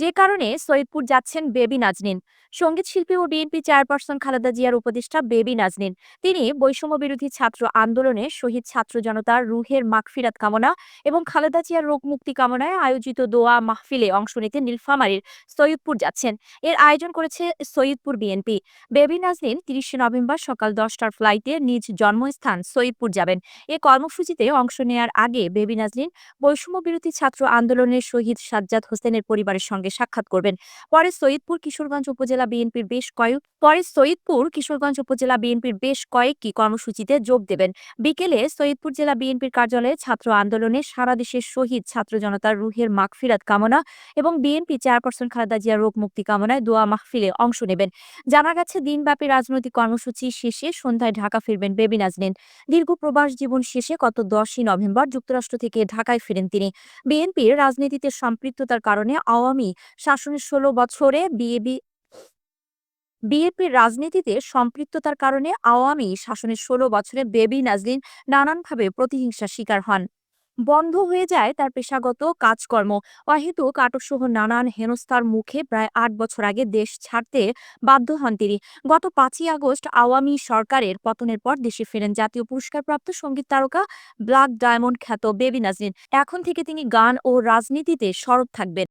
যে কারণে সৈয়দপুর যাচ্ছেন বেবি নাজনীন। সংগীত শিল্পী ও বিএনপি চেয়ারপারসন খালেদা জিয়ার উপদেষ্টা বেবি নাজনীন। তিনি বৈষম্য বিরোধী ছাত্র আন্দোলনে শহীদ ছাত্র জনতার রুহের মাগফিরাত কামনা এবং খালেদা জিয়ার রোগ মুক্তি কামনায় আয়োজিত দোয়া মাহফিলে অংশ নিতে নীলফামারীর সৈয়দপুর যাচ্ছেন। এর আয়োজন করেছে সৈয়দপুর বিএনপি। বেবি নাজনীন তিরিশে নভেম্বর সকাল দশটার ফ্লাইটে নিজ জন্মস্থান সৈয়দপুর যাবেন। এ কর্মসূচিতে অংশ নেয়ার আগে বেবি নাজনীন বৈষম্য বিরোধী ছাত্র আন্দোলনের শহীদ সাজ্জাদ হোসেনের পরিবারের সঙ্গে সাক্ষাৎ করবেন। পরে সৈয়দপুর কিশোরগঞ্জ উপজেলা বিএনপির বেশ কয়েক, পরে সৈয়দপুর কিশোরগঞ্জ উপজেলা বিএনপির বেশ কয়েকটি কর্মসূচিতে যোগ দেবেন। বিকেলে সৈয়দপুর জেলা বিএনপির কার্যালয়ে ছাত্র আন্দোলনে সারা দেশের শহীদ ছাত্র জনতার রুহের মাগফিরাত কামনা এবং বিএনপি চেয়ারপারসন খালেদা জিয়ার রোগ মুক্তি কামনায় দোয়া মাহফিলে অংশ নেবেন। জানা গেছে, দিনব্যাপী রাজনৈতিক কর্মসূচি শেষে সন্ধ্যায় ঢাকা ফিরবেন বেবি নাজনীন দীর্ঘ প্রবাস জীবন শেষে গত দশই নভেম্বর যুক্তরাষ্ট্র থেকে ঢাকায় ফেরেন তিনি। বিএনপির রাজনীতিতে সম্পৃক্ততার কারণে আওয়ামী শাসনের ষোলো বছরে বিএবি বিএনপির রাজনীতিতে সম্পৃক্ততার কারণে আওয়ামী শাসনের ষোলো বছরে বেবি নাজরিন নানানভাবে প্রতিহিংসার শিকার হন। বন্ধ হয়ে যায় তার পেশাগত কাজকর্ম। অহেতুক আটকসহ নানান হেনস্থার মুখে প্রায় আট বছর আগে দেশ ছাড়তে বাধ্য হন তিনি। গত পাঁচই আগস্ট আওয়ামী সরকারের পতনের পর দেশে ফেরেন জাতীয় পুরস্কারপ্রাপ্ত সংগীত তারকা ব্ল্যাক ডায়মন্ড খ্যাত বেবি নাজরিন। এখন থেকে তিনি গান ও রাজনীতিতে সরব থাকবেন।